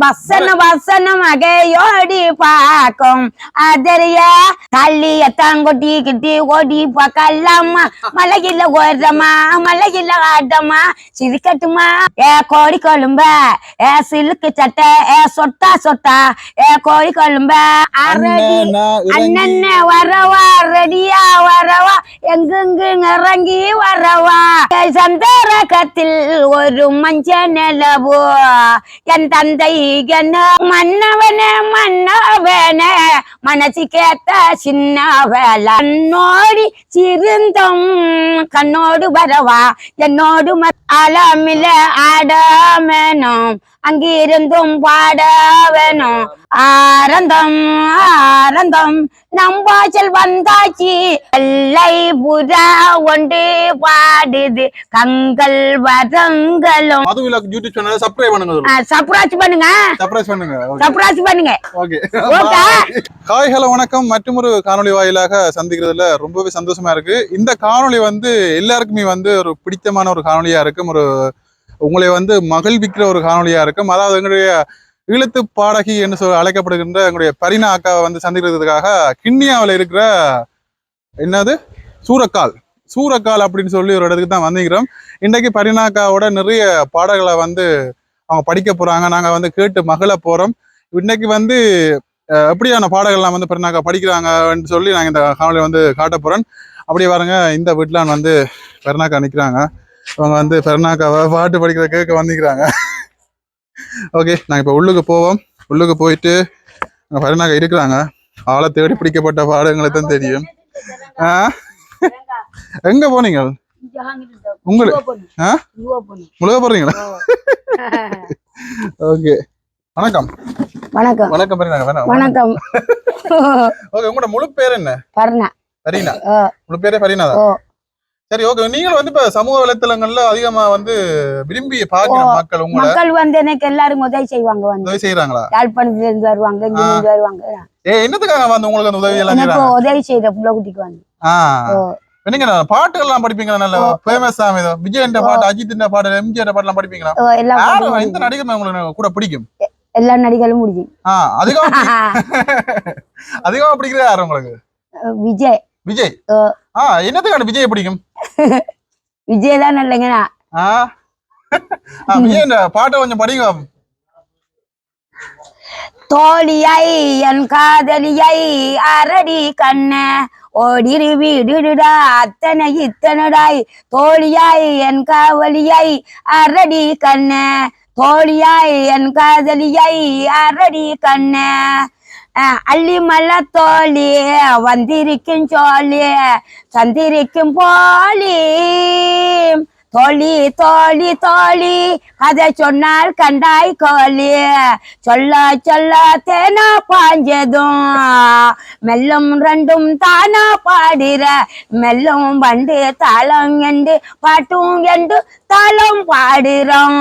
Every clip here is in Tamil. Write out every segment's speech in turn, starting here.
வசன வசனம் அகையோடி பாக்கும் அதரிய தள்ளியத்தான் கொட்டி கிட்டி ஓடி பார்க்கலாமா? மலையில ஓடுறமா மலையில ஆட்டமா? சிரிக்கட்டுமா? ஏ கோடி கொழும்ப ஏ சிலுக்கு சட்டை ஏ சொட்டா சொட்டா ஏ கோடி கொழும்ப. அரடி அண்ணன்ன வரவா ரெடியா வரவா எங்கெங்கு இறங்கி வரவா? சந்தரகத்தில் ஒரு மஞ்ச நிலவோ என் தந்தை என்ன மன்னவன மன்னவன மனசு கேத்த கண்ணோடி சிறுந்தம் கண்ணோடு வரவா. என்னோடு அலமில ஆடமேனும் அங்கிருந்தும் பாட வேணும் ஆரந்தம். ஆரந்தம் நம்பாச்சல் வந்தாச்சு. எல்லை புறா ஒன்று பாடுது. கங்கள் வரங்களும் மது விலாக் யூடியூப் சேனலை சப்ஸ்கிரைப் பண்ணுங்க. சப்ராஜ் பண்ணுங்க. சர்ப்ரைஸ் பண்ணுங்க சப்ராஜ் பண்ணுங்க. ஓகே ஓகே ஹாய் ஹலோ வணக்கம். மற்றும் ஒரு காணொளி வாயிலாக சந்திக்கிறதுல ரொம்பவே சந்தோஷமா இருக்கு. இந்த காணொளி வந்து எல்லாருக்குமே வந்து ஒரு பிடித்தமான ஒரு காணொளியா இருக்கும். ஒரு உங்களை வந்து மகிழ்விக்கிற ஒரு காணொலியாக இருக்கும். அதாவது எங்களுடைய ஈழத்து பாடகி என்று சொல் அழைக்கப்படுகின்ற எங்களுடைய பரினா அக்காவை வந்து சந்திக்கிறதுக்காக கிண்ணியாவில் இருக்கிற என்னது? சூரக்கால். சூரக்கால் அப்படின்னு சொல்லி ஒரு இடத்துக்கு தான் வந்திருக்கிறோம். இன்றைக்கு பரினாக்காவோட நிறைய பாடல்களை வந்து அவங்க படிக்க போகிறாங்க நாங்கள் வந்து கேட்டு மகிழ போகிறோம் இன்னைக்கு வந்து எப்படியான பாடல்கள்லாம் வந்து பரினாக்கா படிக்கிறாங்கன்னு சொல்லி நாங்கள் இந்த காணொலி வந்து காட்ட போகிறோம் அப்படியே பாருங்க இந்த வீட்டிலான் வந்து பரினாக்கா நிற்கிறாங்க அவங்க வந்து பெருநாக்காவை பாட்டு படிக்கிற கேட்க வந்துக்கிறாங்க ஓகே நாங்கள் இப்போ உள்ளுக்கு போவோம். உள்ளுக்கு போயிட்டு அங்கே பெருநாக்கா இருக்கிறாங்க. ஆளை தேடி பிடிக்கப்பட்ட பாடங்களுக்கு தான் தெரியும். ஆ? எங்க போனீங்க? உங்களுக்கு ஆ? முழுக போறீங்களா? ஓகே. வணக்கம். வணக்கம். வணக்கம் வேணாம் வணக்கம். ஓகே உங்களோட முழு பேர் என்ன? பர்ணா ஃபரீனா ஓ முழு பேரே ஃபரீனா தான் சரி ஓகே நீங்களும் வந்து இப்ப சமூக வலைத்தளங்கள்ல அதிகமா வந்து விரும்பி பாக்குற மக்கள் உங்களை மக்கள் வந்து எனக்கு எல்லாரும் உதவி செய்வாங்க வந்து. உதவி செய்யறாங்களா யாழ்ப்பாணத்துல இருந்து வருவாங்க இங்க இருந்து வருவாங்க. ஏ என்னத்துக்காக வந்து உங்களுக்கு அந்த உதவி எல்லாம் எனக்கு உதவி செய்யற புள்ள குட்டிக்கு வந்து நீங்க பாட்டுகள் எல்லாம் படிப்பீங்களா? நல்ல ஃபேமஸ் இது விஜயன் பாட்டு அஜித் பாட்டு எம்ஜிஆர் பாட்டு எல்லாம் படிப்பீங்களா பாட்டு எந்த நடிகர் உங்களுக்கு கூட பிடிக்கும்? எல்லா நடிகளும் முடியும் ஆ அதிகமா அதிகமா பிடிக்கிறது யாரு உங்களுக்கு? விஜய். விஜய்? ஓ. ஆ என்னத்துக்கான விஜய் பிடிக்கும்? விஜய் தான் இந்த பாட்டை கொஞ்சம் படிங்க. தோழியை என் காதலியை அரடி கண்ண ஓடிரு வீடுடா அத்தனை இத்தனடாய். தோழியாய் என் காவலியை அரடி கண்ண தோழியாய் என் காதலியை அரடி கண்ண. அஹ், அள்ளி மல்ல தோழி வந்திருக்கும் சோழி சந்திருக்கும் போலி. தோழி தோழி தோழி கதை சொன்னால் கண்டாய் கோழி. சொல்ல சொல்ல தேனா பாஞ்சதும். மெல்லும் ரெண்டும் தானா பாடிற மெல்லும் வண்டு தாளம் என்று பாட்டும் என்று தாளம் பாடுறோம்.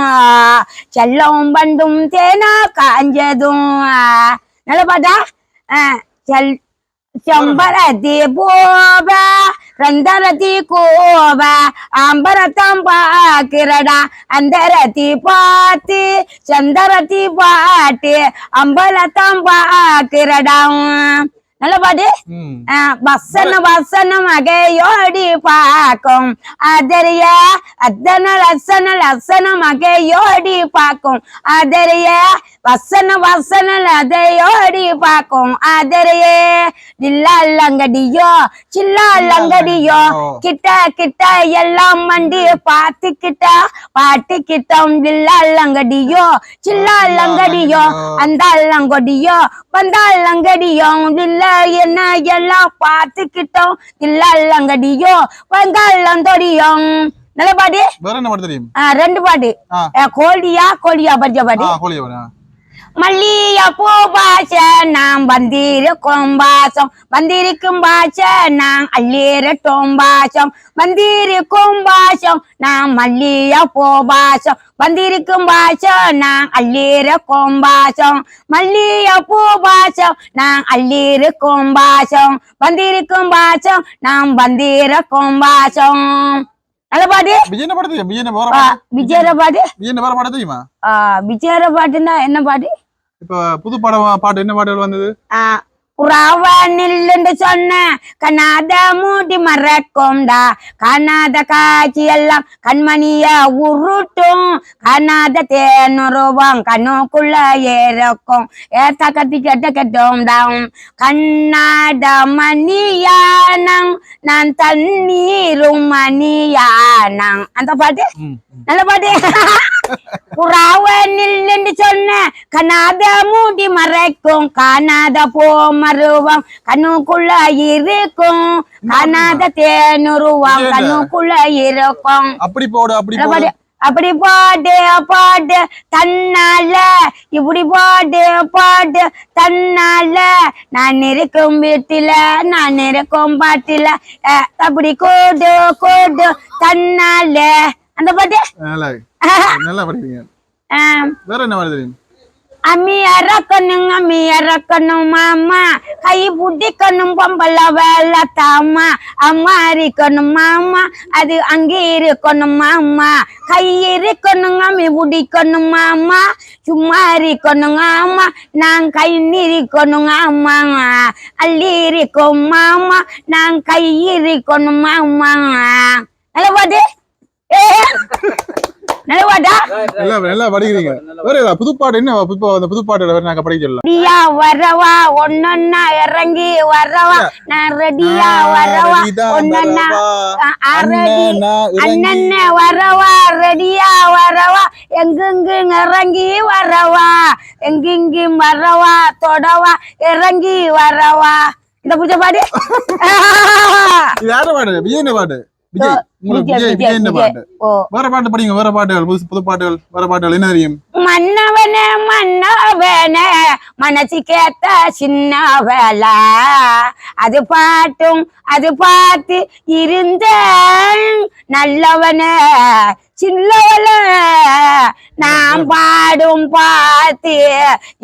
செல்லம் வண்டும் தேனா காஞ்சதும். நல்ல பாட்டா செல் செம்பரத்தி பூவ ரந்தரத்தி கோவ அம்பரத்தம் பாக்கிறடா அந்தரத்தி பாத்து சந்தரத்தி பாட்டு அம்பலத்தம் பாக்கிறடா நல்ல பாட்டு வசன வசனம் அகையோடி பாக்கும் அதரிய அத்தன லசன லசன மகையோடி பாக்கும் அதரிய வசன வசன அதையோடி பாக்கும் அதரிய தில்லாலங்கடியோ சில்லாலங்கடியோ கிட்ட கிட்ட எல்லாம் மண்டி பாத்துக்கிட்ட பாட்டுக்கிட்டோம் தில்லாலங்கடியோ சில்லாலங்கடியோ அந்த அல்லங்கொடியோ வந்தாலங்கடியோ இல்ல என்ன எல்லாம் பார்த்துக்கிட்டோம். இல்ல அல்லங்கடியோ வந்தாலந்தொடியும் நல்ல பாட்டு? வேற என்ன பாட்டு தெரியும்? ரெண்டு பாட்டு. கோழியா கோழியா படிச்ச ஆ பாட்டு கோழி பாட்டு, ஆ. மல்லிய பூ பாச நாம் வந்திருக்கும் பாசம். வந்திருக்கும் பாச நாம் அள்ளிரட்டும் பாசம். வந்திருக்கும் பாசம் நாம் மல்லிய பூ பாசம். வந்திருக்கும் பாசம் நான் அள்ளிருக்கும் பாசம். மல்லிய பூ பாசம் நான் அள்ளிருக்கும் பாசம். வந்திருக்கும் பாசம் நாம் வந்திருக்கும் பாசம். நல்ல பாட்டு? விஜயன பாட்டு தெரியும்? விஜயன வேற ஆ, பாட்டு விஜயர பாட்டு? விஜயன வேற பாட்டு தெரியுமா? ஆ, விஜயர பாட்டுன்னா என்ன பாட்டு? இப்ப புது படம் பாட்டு என்ன பாட்டுகள் வந்தது? புறாவ நில்லுன்னு சொன்ன கண்ணாத மூடி மறக்கும்டா. காணாத காட்சி எல்லாம் கண்மணிய உருட்டும். காணாத தேனுருவம் கண்ணுக்குள்ள ஏறக்கும். ஏத்த கத்தி கெட்ட கெட்டோம்டாம் கண்ணாட மணியானம் நான் தண்ணீரும் மணியானம். அந்த பாட்டு. நல்ல பாட்டு. புறாவ நில்லுன்னு சொன்ன கண்ணாத மூடி மறைக்கும். காணாத போ மருவம் கண்ணுக்குள்ள இருக்கும். காணாத தேனுருவம். கண்ணுக்குள்ள இருக்கும். அப்படி போடு அப்படி பாட்டு அப்படி பாடு பாடு. தன்னால இப்படி பாடு பாடு. தன்னால நான் இருக்கும் வீட்டில நான் இருக்கும் பாட்டில. அப்படி கோடு கோடு. தன்னால. அந்த பாட்டு? நல்லா ஆம். வேற என்ன பாட்டு தெரியும் அம்மி அறக்கணும் அம்மி அறக்கணும் மாமா கை புடிக்கணும் பொம்பள வேலை தாமா அம்மா இருக்கணும் மாமா அது அங்கே இருக்கணும் மாமா கை இருக்கணும் அம்மி பிடிக்கணும் மாமா சும்மா இருக்கணும் ஆமா நான் கை நிற்கணும் ஆமா அள்ளி இருக்கும் மாமா நான் கை இருக்கணும் மாமா நல்ல பாட்டு ஏ நல்ல படிக்கிறீங்க. வேற ஏதாவது புது பாட்டு என்ன? அந்த புது பாட்டு வேற நாங்க படிக்க சொல்லலாம் ரெடியா வரவா? ஒன்னொன்னா இறங்கி வரவா? நான் ரெடியா வரவா? ஒன்னொன்னா ரெடி அண்ணன்ன வரவா? ரெடியா வரவா? எங்கெங்கு இறங்கி வரவா? எங்கெங்கும் வரவா? தொடவா? இறங்கி வரவா? இந்த பூஜை பாடு. இது யார பாட்டு விஜய் என்ன பாட்டு விஜய். வேற பாட்டு படிங்க வேற பாட்டுகள் புது புது பாட்டுகள் வேற பாட்டுகள் என்ன தெரியும்? மன்னவனே மன்னவனே மனசுக்கேத்த சின்ன வேலை அது பாட்டும் அது பார்த்து இருந்தேன் நல்லவனே. சின்னவள நான் பாடும் பாட்டு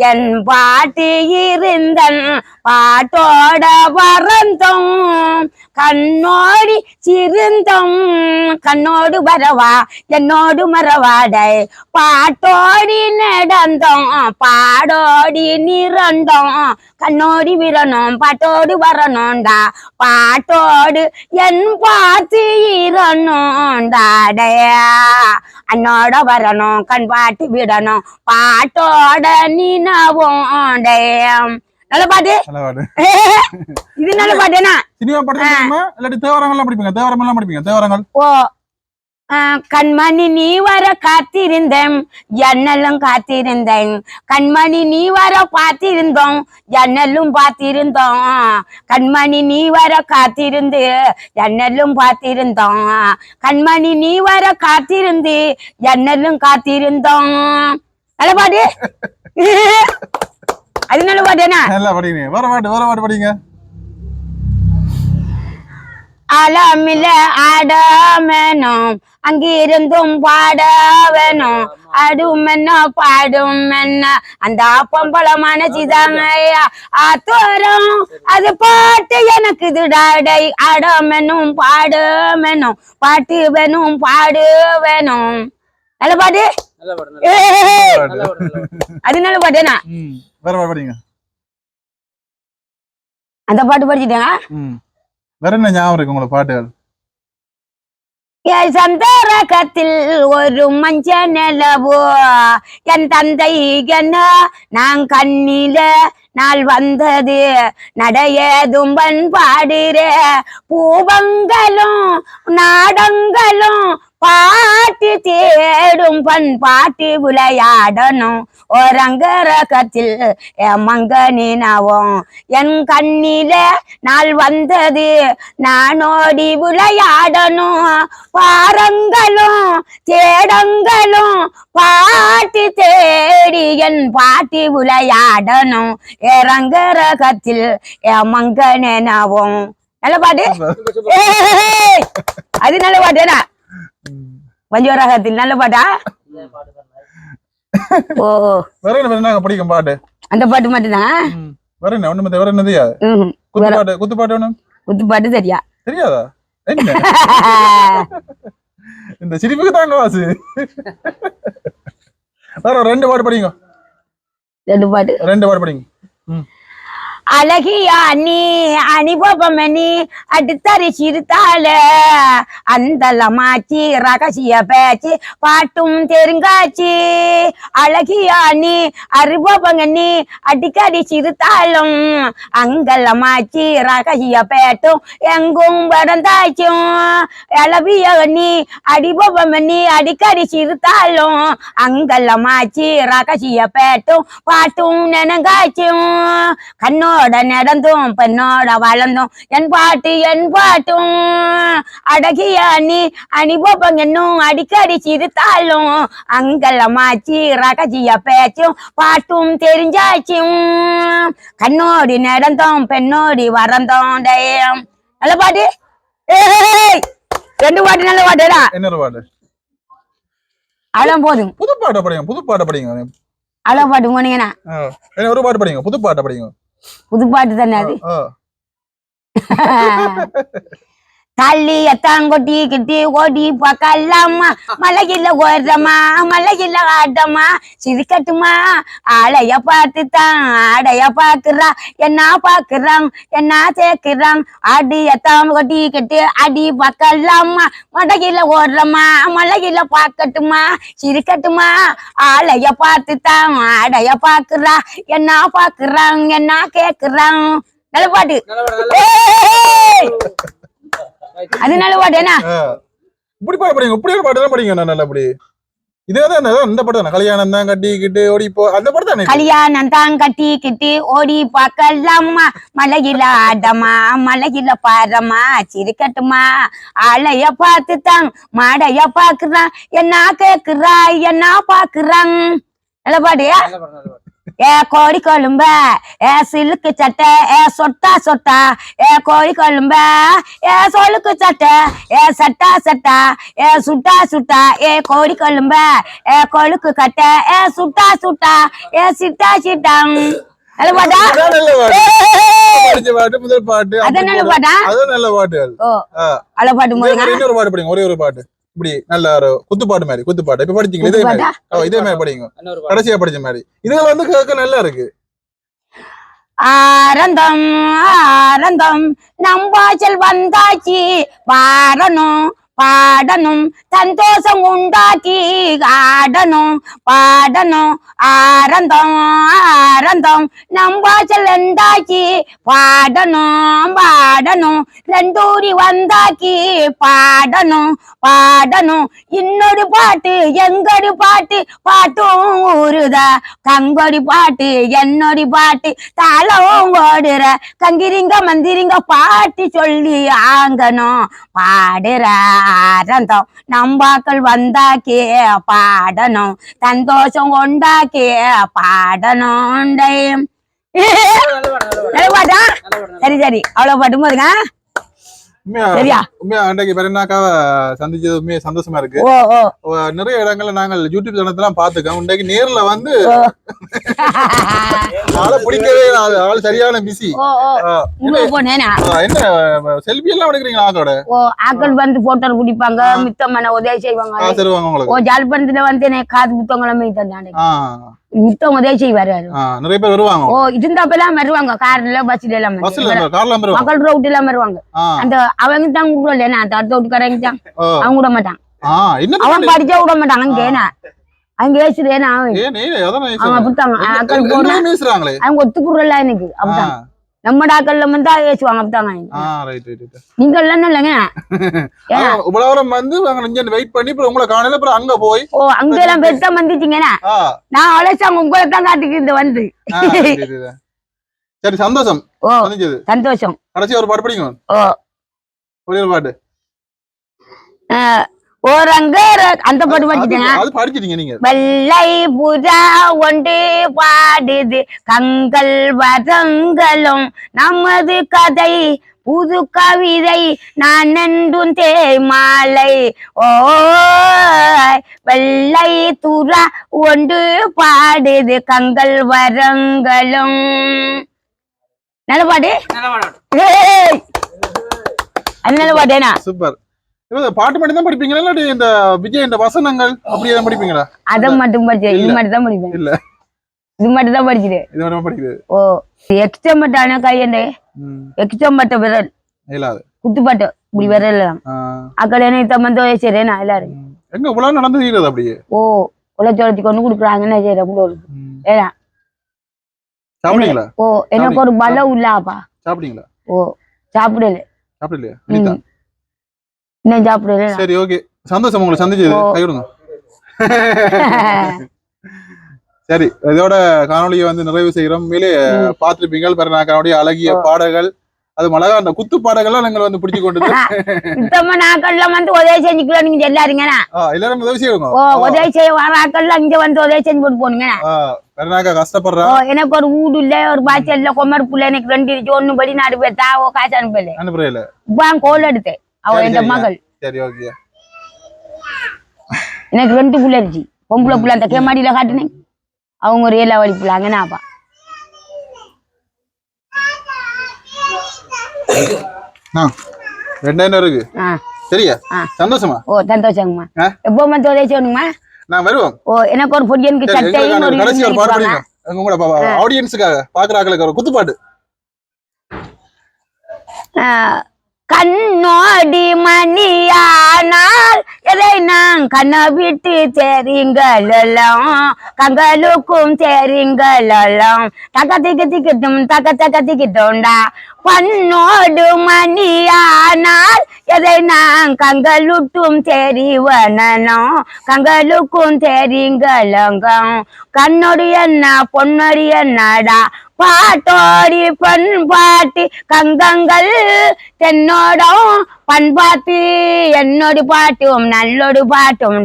என் பாட்டு இருந்தன் பாட்டோட வரந்தோம். கண்ணோடி சிருந்தோம் கண்ணோடு வரவா என்னோடு மறவாடை. பாட்டோடி நடந்தோம் பாடோடி நிறந்தோம். கண்ணோடி விரணும் பாட்டோடு வரணும்டா. பாட்டோடு என் பார்த்து இரணும்டாடையா அண்ணோட வரணும் கண் பாட்டு விடணும். பாட்டோட நினவும் நல்ல பாட்டு? இது நல்ல பாட்டுனா சினிமா படத்துல தெரியுமா? இல்லாட்டி தேவரங்கள் எல்லாம் படிப்பீங்க தேவரம் எல்லாம் படிப்பீங்க தேவரங்கள்? ஓ கண்மணி நீ வர காத்திருந்தேன். ஜன்னலும் காத்திருந்தேன். கண்மணி நீ வர பார்த்திருந்தோம் ஜன்னலும் பார்த்திருந்தோம். கண்மணி நீ வர காத்திருந்து ஜன்னலும் பார்த்திருந்தோம். கண்மணி நீ வர காத்திருந்து ஜன்னலும் காத்திருந்தோம். நல்ல பாட்டு அது நல்ல பாட்டு என்ன? நல்லா படிக்கிறீங்க வேற பாட்டு வேற பாட்டு படிங்க. அலமில ஆட வேணும் அங்கிருந்தும் பாட வேணும் ஆடும் என்ன பாடும் என்ன அந்த பொம்பள மனசுதாங்க ஆத்தோரம் அது பாட்டு எனக்கு இதுடாடை ஆட வேணும் பாட வேணும் பாட்டு? வேணும் பாடு வேணும் நல்ல பாட்டு அது நல்ல பாட்டுனா அந்த பாட்டு படிச்சுட்டேங்க வேற என்ன ஞாபகம் இருக்கு உங்களுக்கு பாட்டுகள்? என் சந்தரகத்தில் ஒரு மஞ்ச நிலவோ என் தந்தை என்ன? நான் கண்ணில நாள் வந்தது நடையதும் பண்பாடுற பூவங்களும் நாடங்களும் பாட்டு தேடும் பண்பாட்டு விளையாடணும். ஓரங்கரகத்தில் என் மங்கனினவும் என் கண்ணில நாள் வந்தது. நானோடி விளையாடணும். பாரங்களும் தேடங்களும் பாட்டு தேடி என் பாட்டி விளையாடணும். இறங்கரகத்தில் என் மங்கனவும் நல்ல பாட்டு? அது நல்ல பாட்டுடா பஞ்சவரகத்தில் நல்ல பாட்டா. ஓ. வேற என்ன படிக்கும் பாட்டு? அந்த பாட்டு மட்டும்தான். வேற என்ன? ஒண்ணு வேற என்ன தெரியாது. குத்து பாட்டு குத்து பாட்டு ஒண்ணு? குத்து பாட்டு சரியா? தெரியாதா? என்ன? இந்த சிரிப்புக்கு தாங்க வாசு. வேற ரெண்டு பாட்டு படிங்க. ரெண்டு பாட்டு. ரெண்டு பாட்டு படிங்க. அழகியா நீ அனுபவமணி அடுத்தறி சிறுத்தால அந்தலமாச்சி ரகசிய பேச்சு பாட்டும் தெருங்காச்சி. அழகியா நீ அருபவங்க நீ அடிக்கடி சிறுத்தாலும் அங்கலமாச்சி ரகசிய பேட்டும் எங்கும் பறந்தாச்சும் இளவிய நீ அடிபவம் நீ அடிக்கடி சிறுத்தாலும் அங்கலமாச்சி ரகசிய பேட்டும் பாட்டும் நெனங்காச்சும். கண்ணோட நடந்தும் பெண்ணோட வளர்ந்தும் என் பாட்டு என் பாட்டும். அடகிய நீ அனுபவம் என்னும் அடிக்கடி சிரித்தாலும் அங்கலமாச்சி ரகசிய பேச்சும் பாட்டும் தெரிஞ்சாச்சும். கண்ணோடி நடந்தோம் பெண்ணோடி வரந்தோம் டேம் நல்ல பாட்டு? ரெண்டு பாட்டு நல்ல பாட்டுடா இன்னொரு பாட்டு? அவ்வளவு போதும். புது பாட்டை படிங்க புது பாட்டை படிங்க. அவ்வளவு பாட்டு போனீங்கன்னா. என்ன ஒரு பாட்டு படிங்க புது பாட்டை படிங்க. புது பாட்டு தானே அது. தள்ளி எத்தாங்கொட்டி கிட்டி ஓடி பார்க்கலாமா? மலையில ஓடுறமா மலையில ஆட்டமா? சிரிக்கட்டுமா? ஆளைய பார்த்து தான் ஆடைய பாக்குறா என்ன பாக்குறான் என்ன சேர்க்கிறான்? ஆடி எத்தாங்கொட்டி கிட்டி அடி பார்க்கலாமா? மலையில ஓடுறமா மலையில பார்க்கட்டுமா? சிரிக்கட்டுமா? ஆளைய பார்த்து தான் ஆடைய பாக்குறா என்ன பாக்குறான் என்ன கேக்குறான் நல்ல பாட்டு ஏய்! அது நல்ல பாட்டு என்ன. இப்படி பாட்டு படிங்க. இப்படி ஒரு பாட்டு தான் படிங்க. நான் நல்லா அப்படி. இதே தான் இந்த பாட்டு தானே கல்யாணம் தான் கட்டிக்கிட்டு ஓடி போ அந்த பாட்டு தானே கல்யாணம் தான் கட்டிக்கிட்டு ஓடி பார்க்கலாமா? மலையில ஆடமா? மலையில பாரமா சிரிக்கட்டுமா ஆளைய பார்த்து தான் மாடைய பாக்குறான் என்ன கேக்குறா? என்ன பாக்குறான் நல்ல பாடியா ஏ கோழி கொழும்ப ஏ சிலுக்கு சட்டை ஏ சொட்டா சொட்டா ஏ கோழி கொழும்ப ஏ சொலுக்கு சட்டை ஏ சட்டா சட்டா ஏ சுட்டா சுட்டா ஏ கோழி கொழும்ப ஏ கொழுக்கு கட்டை ஏ சுட்டா சுட்டா ஏ சிட்டா நல்ல பாட்டா. பாட்டு ஏய்! படிச்ச பாட்டு. முதல் பாட்டு அது அப்படி நல்ல போடு. பாட்டா? அதான் நல்ல பாட்டு ஓ ஆ. அழ பாட்டு இதே போதுங்க மாதிரி இன்னொரு பாட்டு படிங்க. ஒரே ஒரு பாட்டு. இப்படி நல்ல ஒரு குத்து பாட்டு மாதிரி குத்து பாட்டு இப்ப படிச்சீங்க இதே மாதிரி. இதே மாதிரி படிங்க. கடைசியா படிச்ச மாதிரி. இதுல வந்து கேட்க நல்லா இருக்கு. ஆனந்தம் ஆனந்தம் நம்பாச்சல் வந்தாச்சு. பாடணும் பாடணும் சந்தோஷம் உண்டாக்கி ஆடணும் பாடணும் ஆரந்தம் ஆரந்தம் நம் வாசல் வந்தாச்சு பாடணும் பாடணும் ரெண்டூரி வந்தாக்கி பாடணும் பாடணும் இன்னொரு பாட்டு எங்கொரு பாட்டு பாட்டும் ஊருதா கங்கொடி பாட்டு என்னொடி பாட்டு தாளம் ஓடுற கங்கிரிங்க மந்திரிங்க பாட்டு சொல்லி ஆங்கணும் பாடுற ஆரந்தம் நம்பாக்கள் வந்தாக்கே பாடணும் சந்தோஷம் கொண்டாக்கே பாடணும் சரி சரி அவ்வளவு பாட்டு போதுங்க சரியா? உண்மையா அன்றைக்கு பெருநாக்காவ சந்திச்சது உண்மையா சந்தோஷமா இருக்கு? நிறைய இடங்கள்ல நாங்கள் யூடியூப் பாத்துக்கோம் இன்றைக்கு நேர்ல வந்து ஆளை பிடிக்கவே. ஆளு சரியான பிஸி என்ன? செல்ஃபி எல்லாம் எடுக்கிறீங்களா ஓ ஆக்கள் வந்து போட்டோ குடிப்பாங்க மித்தமான உதவி செய்வாங்க? உங்களுக்கு. ஜாழ்ப்பாணத்துல வந்து காது புத்தகங்களும் தந்தாங்க உதவி செய்வாரு. ஆ, நிறைய பேர் வருவாங்க. ஓ இருந்தாப்பெல்லாம் வருவாங்க. கார்ல பஸ்ல எல்லாம் மக்கள் ரோட் எல்லாம் வருவாங்க. அந்த அவங்க தான் விடுறல நான் அந்த அடுத்த வீட்டுக்காரங்க தான். அவங்க விட மாட்டான். அவன் படிச்சா விட மாட்டான். அங்க ஏனா அங்க ஏசுறேனா அவன் ஏன் நீ அதான் நான் அவன் அவங்க ஒத்துக்குறல எனக்கு. ஆ, அப்படித்தான். நம்ம டாக்கள்ல வந்தா ரைட் ரைட் நீங்க எல்லாம் இல்லைங்க? ஆ, உலகம் வந்து அங்க இங்க வெயிட் பண்ணி அப்புறம் உங்களை காணல அப்புறம் அங்க போய். ஓ அங்க எல்லாம் பெருசா வந்துட்டீங்கன்னா நான் அழைச்சாங்க உங்களுக்கு தான் காட்டுக்கு வந்து. சரி சந்தோஷம். ஓ சந்தோஷம். கடைசி ஒரு பாட்டு படிங்க. ஓ. ஒரே ஒரு பாட்டு. அஹ், ஓரங்க அந்த பாட்டு படிச்சுட்டேங்க வெள்ளை புறா ஒன்று பாடுது கங்கள் வரங்களும் நமது கதை. புது கவிதை நான் என்றும் தேமாலை ஓ வெள்ளை துறா ஒன்று பாடுது கங்கள் வரங்களும். நல்ல பாட்டு? நல்ல பாட்டு நல்ல பாட்டு என்ன சூப்பர். பாட்டு மட்டும் தான் படிப்பீங்களா இல்லாட்டி இந்த விஜய் இந்த வசனங்கள் அப்படியே தான் படிப்பீங்களா? அதை மட்டும் படிச்சேன் இது மட்டும் தான் படிப்பேன். இல்ல. இது மட்டும் தான் இது மட்டும் படிக்குது. ஓ எக்ஸ்ட்ரா மட்டான கையண்டே எக்ஸ்ட்ரா மட்ட விரல். இயலாது குத்துப்பாட்டு. இப்படி விரல். அக்கட என்ன தம்மந்தோ சரிண்ணா எல்லாரும். ம். எங்க இவ்வளவு நடந்து தீருது அப்படியே? ஓ உழைச்சி கொண்டு கொடுக்குறாங்க என்ன செய்யற உங்களுக்கு ம். ஏன்னா சாப்பிட்டீங்களா ஓ எனக்கு ஒரு பலம் இல்லாப்பா சாப்பிட்டீங்களா ஓ சாப்பிடல. சாப்பிடலையா? இன்னும் சாப்பிடல சரி ஓகே சந்தோஷம் உங்களை சந்திச்சது. கைவிடுங்க சரி இதோட காணொளியை வந்து நிறைவு செய்கிறோம். மேலே பார்த்திருப்பீங்க பெருநாக்கானுடைய அழகிய பாடல்கள். அது அழகா அந்த குத்து பாடல்கள்லாம் நீங்கள் வந்து பிடிச்சு கொண்டது சுத்தமா நாக்கள்லாம் வந்து உதவி செஞ்சுக்கலாம் நீங்க எல்லாருங்கண்ணா ஆ, எல்லாரும் உதவி செய்யுங்க ஓ உதவி செய்ய வர ஆக்கள்லாம் இங்க வந்து உதவி செஞ்சு போட்டு போனுங்க பெருநாக்கா கஷ்டப்படுறா. ஓ எனக்கு ஒரு வீடு இல்ல ஒரு பாய்ச்சல் இல்ல கொம்மர் புள்ள எனக்கு ரெண்டு ஒண்ணு படி நாடு பேர் தாவோ காசு அனுப்பல. அனுப்புறையில இப்போ கோல் எடுத்தேன். அவ சரிங்க. மகள். சரி ஓகே எனக்கு ரெண்டு புள்ள இருந்துச்சு பொம்பளை புள்ள அந்த கேமாடியில காட்டுனேன். அவங்க ஒரு ஏழா வழி புள்ள அங்கனாப்பா ஆ ரெண்டாயிரம் இருக்கு. சரியா. சந்தோஷமா? ஓ சந்தோஷங்கம்மா? எப்போ வந்து உதவி செய்யணுமா நான் வருவோம். ஓ எனக்கு ஒரு பொடியனுக்கு சட்டையும் ஒரு கடைசி ஒரு பாட்டு உங்களோட ஆடியன்ஸுக்காக பாக்குறாங்களுக்கு ஒரு குத்துப்பாட்டு. கண்ணோடி மணியானால் இதை நான் கண்ண விட்டு தெரிங்களெல்லாம் கங்களுக்கும் தெரிங்களெல்லாம் தக்க திக்கு திக்கிட்டும் தக்க தக்க திக்கிட்டோண்டா பண்ணோடு மணியானால் எதை நான் கங்களுட்டும் தெரிவனனும் கங்களுக்கும் தெரிங்களங்கம் கண்ணொடி என்ன பொன்னொடி என்னடா? பாட்டோடி பண்பாட்டு கங்கங்கள் தென்னோடும் பண்பாட்டு என்னோடு பாட்டும் நல்லோடு பாட்டும்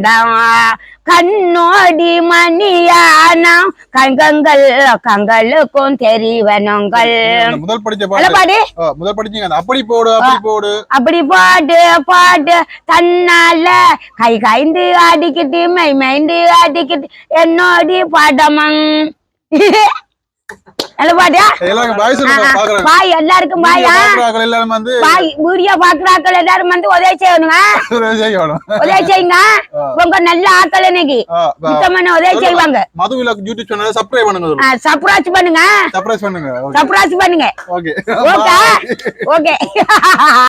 கண்ணோடி மணியானம் கங்கங்கள் கங்களுக்கும் தெரிவனங்கள். முதல் படிச்ச பாடு. முதல் படிச்சீங்க. அப்படி போடு அப்படி போடு. அப்படி பாட்டு பாட்டு தன்னால கை கைந்து ஆடிக்கிட்டு மை மைந்து ஆடிக்கிட்டு என்னோடி எல்லாரும் பாய் எல்லாருக்கும் பாயா? பாக்குறாங்க எல்லாரும் வந்து பாய் வீடியோ பாக்குறாக்கள் எல்லாரும் வந்து உதவி செய்யணுங்க. உதவி செய்யுங்க. உங்க நல்ல ஆக்கள் இன்னைக்கு சுத்தமான உதவி செய்வாங்க. மது யூடியூப் சேனல் சப்ஸ்கிரைப் பண்ணுங்க பண்ணுங்க. பண்ணுங்க பண்ணுங்க. ஓகே. ஓகே. ஓகே.